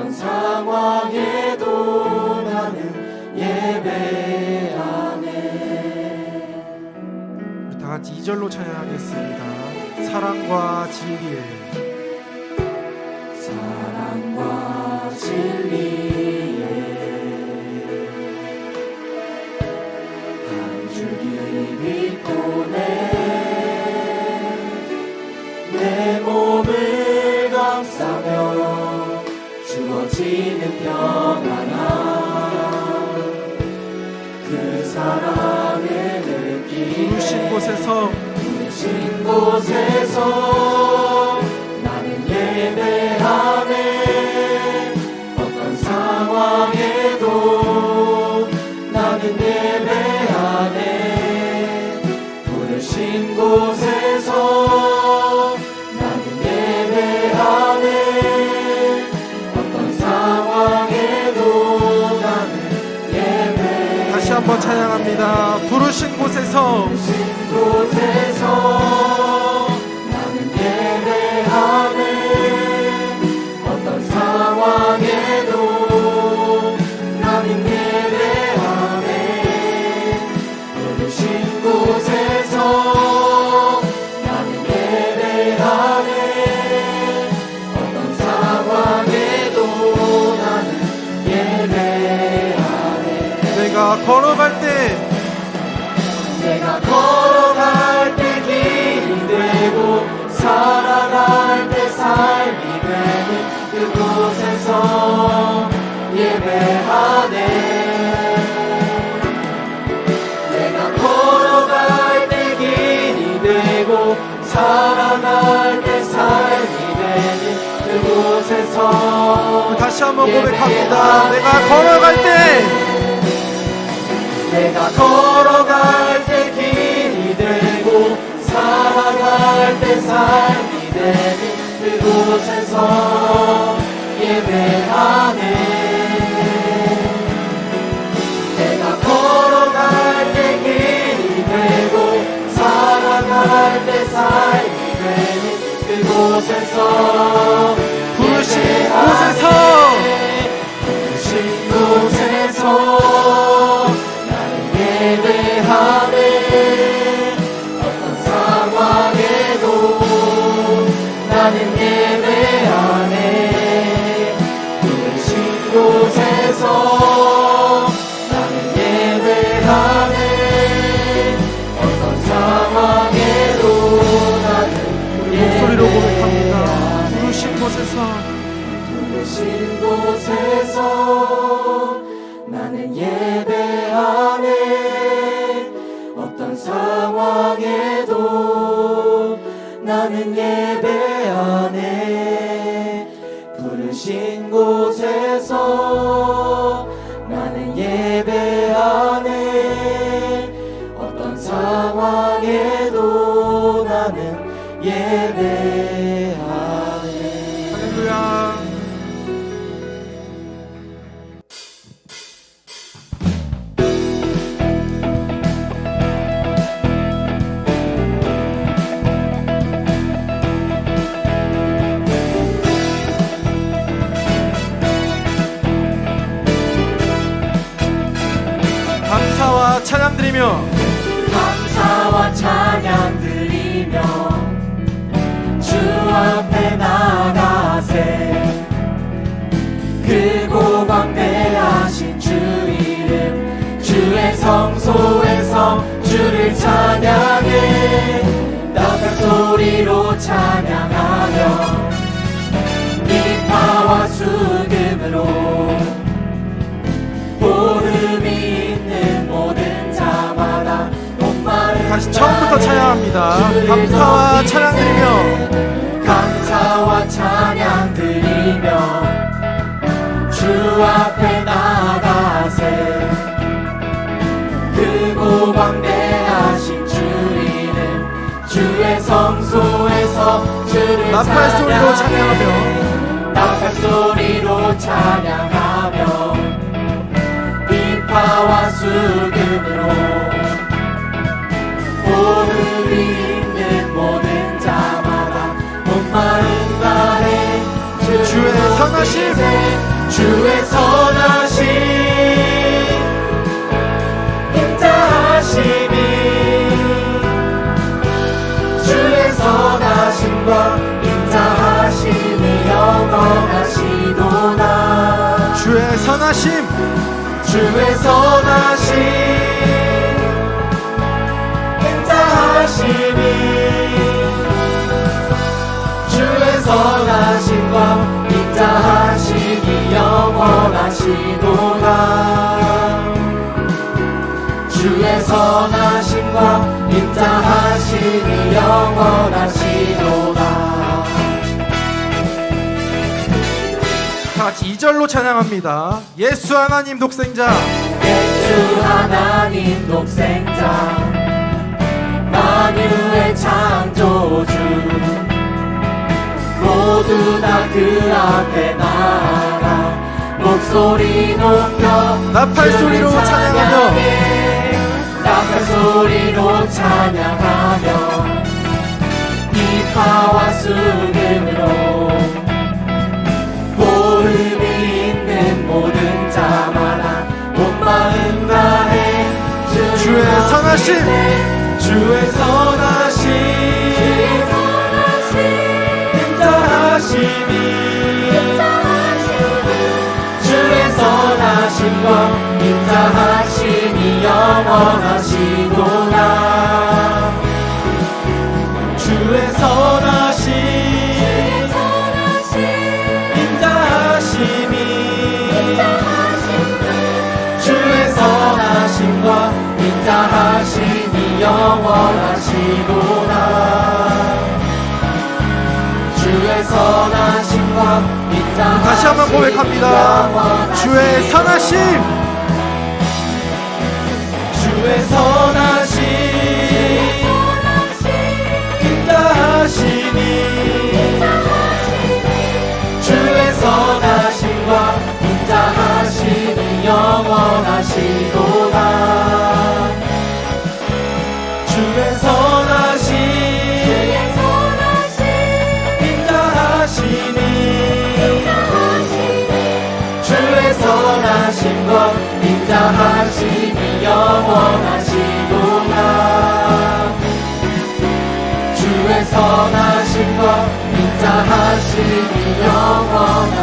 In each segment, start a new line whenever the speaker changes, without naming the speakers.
어떤 상황에도 나는 예배하네
우리 다 같이 2절로 찬양하겠습니다. 사랑과 진리에 곳에서
부르신 곳에서 나는 예배하네. 어떤 상황
내가 걸어갈 때.
내가 걸어갈 때 길이 되고 살아갈 때 삶이 되는 그곳에서 예배하네. 내가 걸어갈 때 길이 되고 살아갈 때 삶이 되는 그곳에서
다시 한번 고백합니다. 내가 걸어갈 때
내가 걸어갈 때 길이 되고 살아갈 때 삶이 되는 그곳에서 예배하네. 내가 걸어갈 때 길이 되고 살아갈 때 삶이 되는 그곳에서 상황에도 나는 예배하네 부르신 곳에서 나는 예배하네 어떤 상황에도 나는 예배 앞에 나가세 크고 광대하신 주 이름 주의 성소에서 주를 찬양해 나간 소리로 찬양하며 미파와 수금으로 보름이 있는 모든 자마다
다시 처음부터 찬양합니다. 감사와 찬양 드리며
감사와 찬양 드리며 주 앞에 나가세 크고 방대하신 주 이름 주의 성소에서 주를
나팔 소리로. 찬양하며
나팔 소리로 찬양하며 비파와 수금으로 오늘 있
주의 선하심.
주의 선하심. 인자하심이 주의 선하심과 인자하심이 영원하시도다.
주의 선하심.
주의 선하심. 인자하심 선하심과 인자하심이 영원하시도다. 다
같이 2절로 찬양합니다. 예수 하나님 독생자.
예수 하나님 독생자. 만유의 창조주. 모두 다 그 앞에 나아가 목소리 높여
나팔 소리로 찬양하며
소리로 찬양하며 이파와 수금으로 보름이 있는 모든 자마다 온 마음 다해
주의.
높이세. 주의 선하심 인자하심이 주의 선하심과 인자하심 이 영원하시도다 주의 선하심 인자하심이 주의 선하심과 인자하심이 영원하시도다 주의 선하심과
다시 한번 고백합니다. 주의 선하심
주의 선하 영원하시도다 주의 선하심과 인자하심이 영원하시도다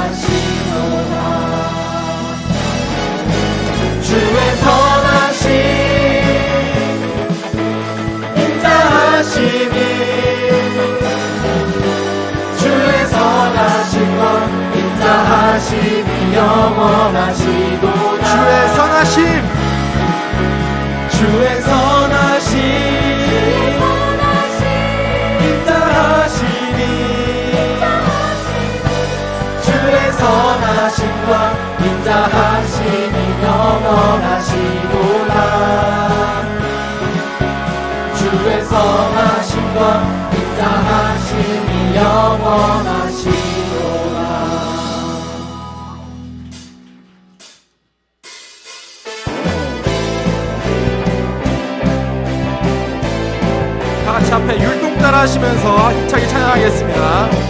주의 선하심 영원하시도다 주의 선하심 주의 선하심 인자하심이
주의
선하심과 인자하심이 영원하시도다 주의 선하심과 인자하심이 영원하시도
하시면서 힘차게 찬양하겠습니다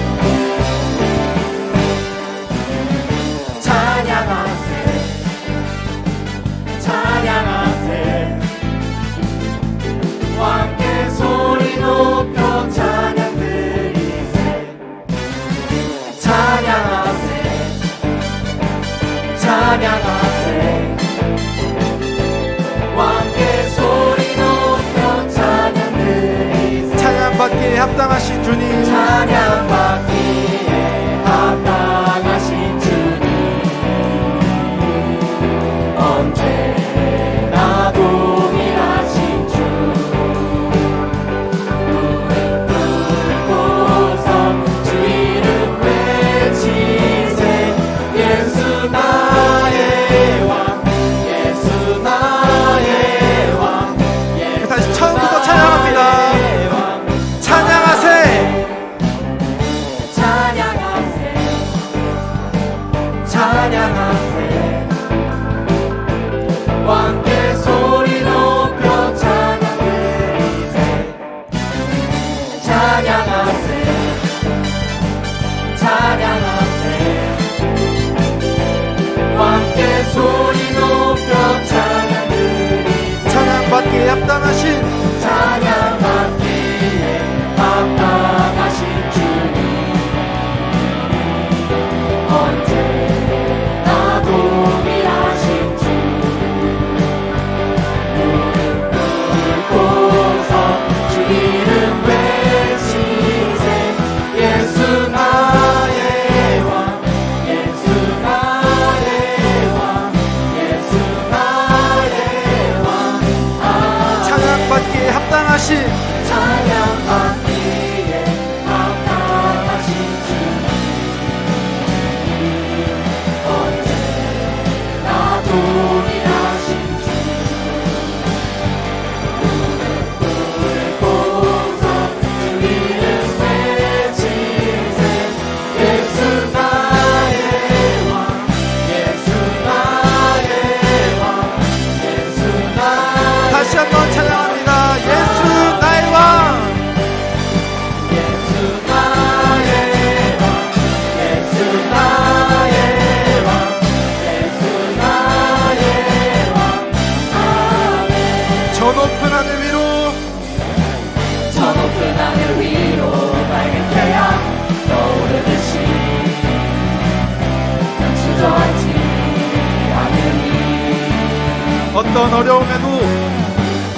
어떤 어려움에도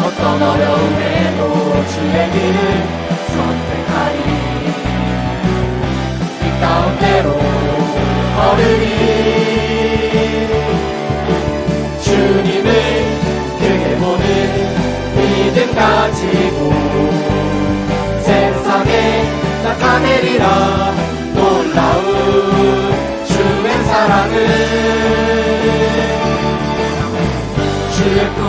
어떤 어려움에도 주의 길을 선택하리. 이 가운데로 걸으리. 주님을 크게 보는 믿음 가지고 세상에 나타내리라. 놀라운 주의 사랑을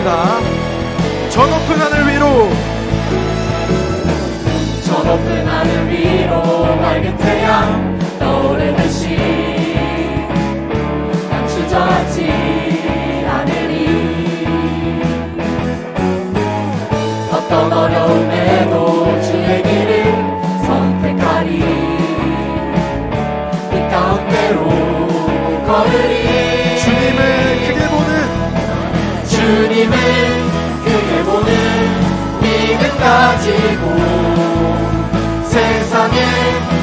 찬양하겠습니다. 저 높은 하늘 위로.
저 높은 하늘 위로 맑은 태양 떠오르듯이 난 주저하지 않으리 어떤 어려움에도 주의 길을 선택하리. 이 가운데로 걸으리
주님을 크게 보는
믿음 가지고 세상에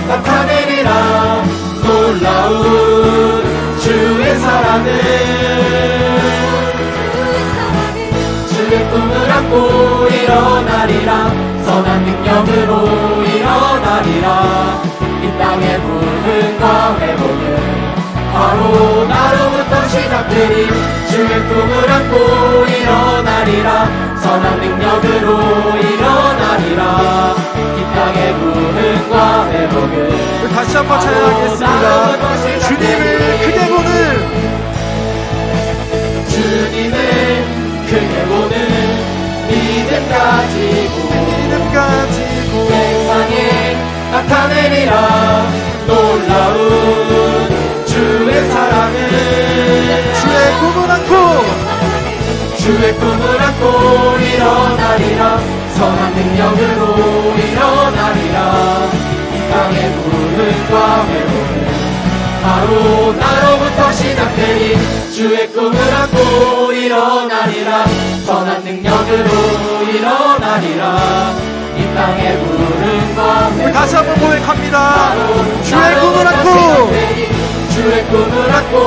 나타내리라. 놀라운 주의 사랑을. 주의 꿈을 안고 일어나리라. 선한 능력으로 일어나리라. 이 땅의 부흥과 회복은 바로 나로부터 시작되리. 주의 꿈을 안고 일어나리라. 선한 능력으로 일어나리라. 이 땅의 부흥과 회복은
다시 한번 찬양하겠습니다. 주님
일어나리라. 선한 능력으로 일어나리라. 이 땅의 부흥과 회복은 바로 나로부터 시작되니 주의 꿈을 안고 일어나리라. 선한 능력으로 일어나리라. 이 땅의
우리
회복은
다시 한번 고백합니다. 주의 꿈을 안고.
주의 꿈을 안고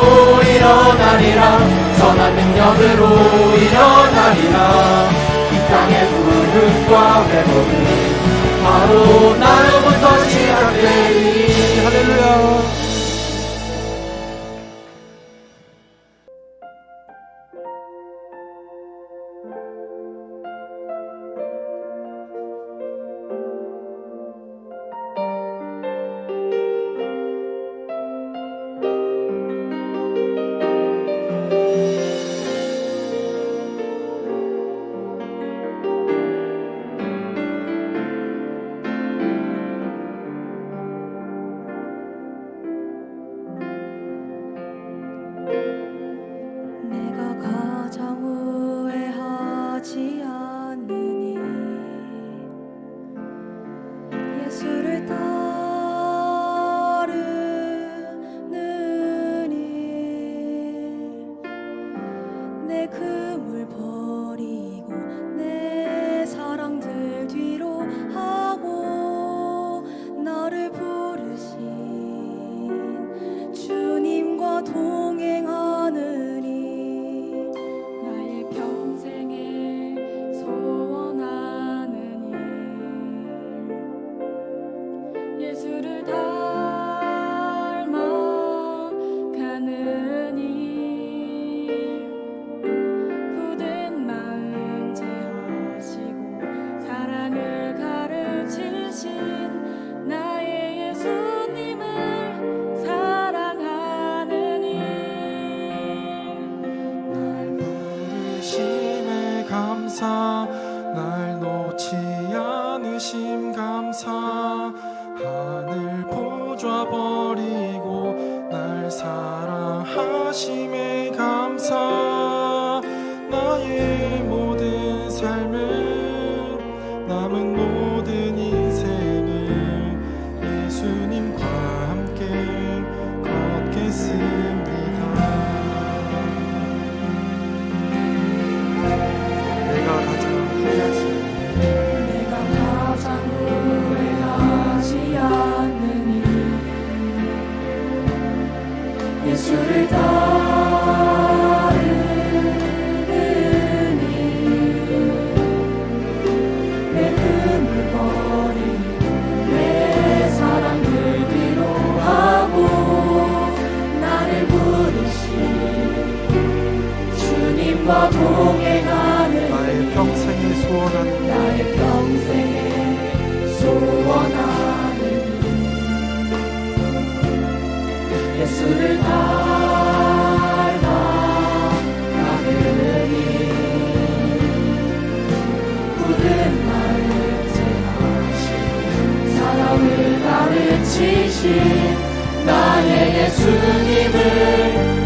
지신 나의 예수님을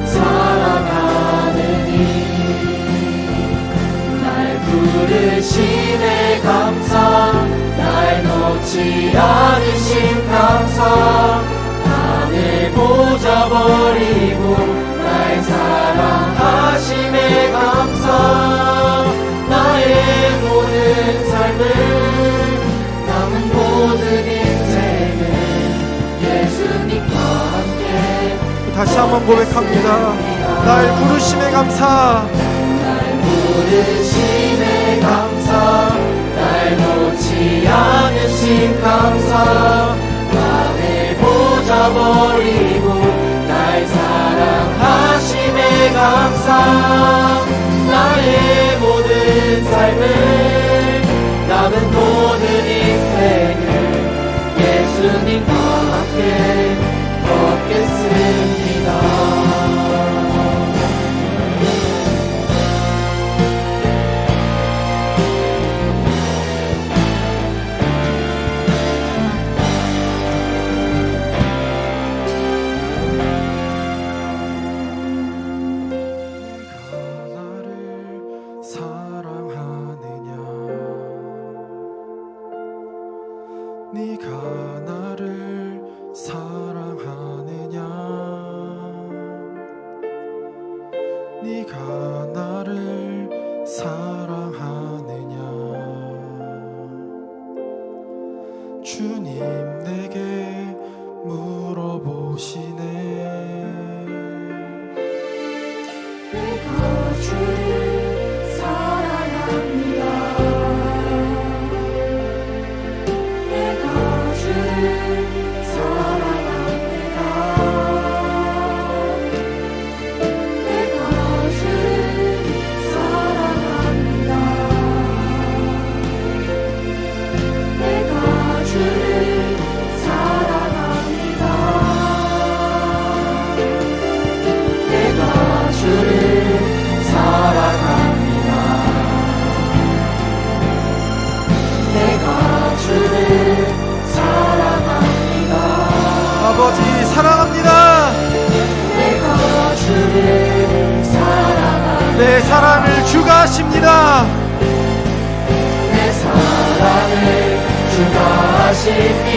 사랑하느니. 날 부르심에 감사 날 놓지 않으신 감사 하늘 보자 버리고 날 사랑하심에 감사 나의 모든 삶을
다시 한번 고백합니다. 날 부르심에 감사.
날 부르심에 감사. 날 놓지 않으신 감사. 나를 보자버리고 날 사랑하심에 감사. 나의 모든 삶을 남은 모든 인생을 예수님과 함께
네 네가 나를 사랑하는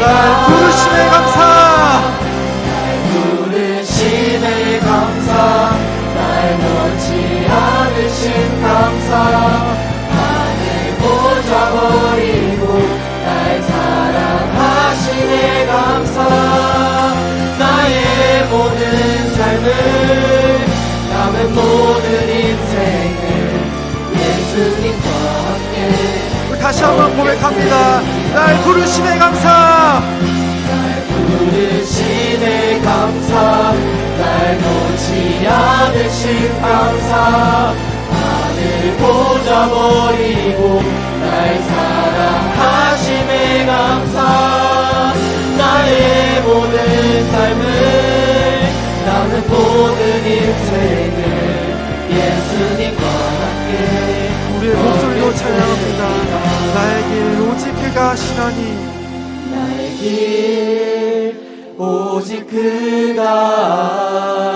하십니다 부르심에 감사.
날 놓지 않으신 감사. 하늘 보좌 버리고 날 사랑하시네 감사. 나의 모든 삶을 남은 모든 인생을 예수님과 함께
다시 한번 고백합니다. 날 부르심에 감사.
부르시네 감사. 날 놓지 않으신 감사. 하늘 보자 버리고 날 사랑하심에 감사. 나의 모든 삶을 나는 모든 인생을 예수님과 함께
우리의 목소리로 찬양합니다. 나의 길 오직 그가 하시나니.
나의 길 오직 그가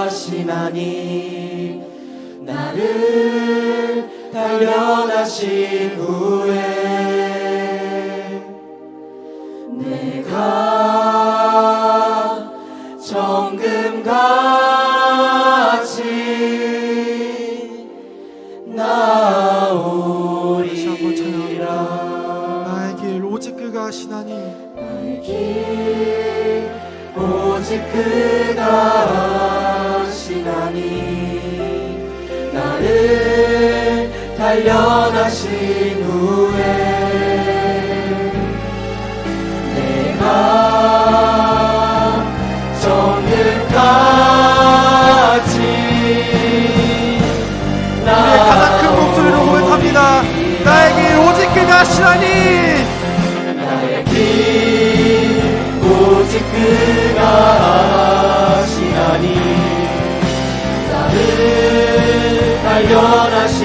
하시나니. 나를 단련하신 후에 정금같이
우리의 가장 큰 목소리로 고백합니다. 나의 길 오직 그가 하시나니.
나의 길 오직 그가 하시나니. 나를 단련하신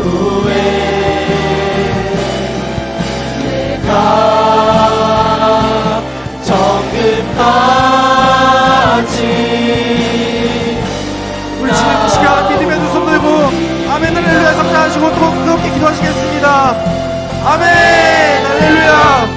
후
또 그렇게 기도하시겠습니다. 아멘! 할렐루야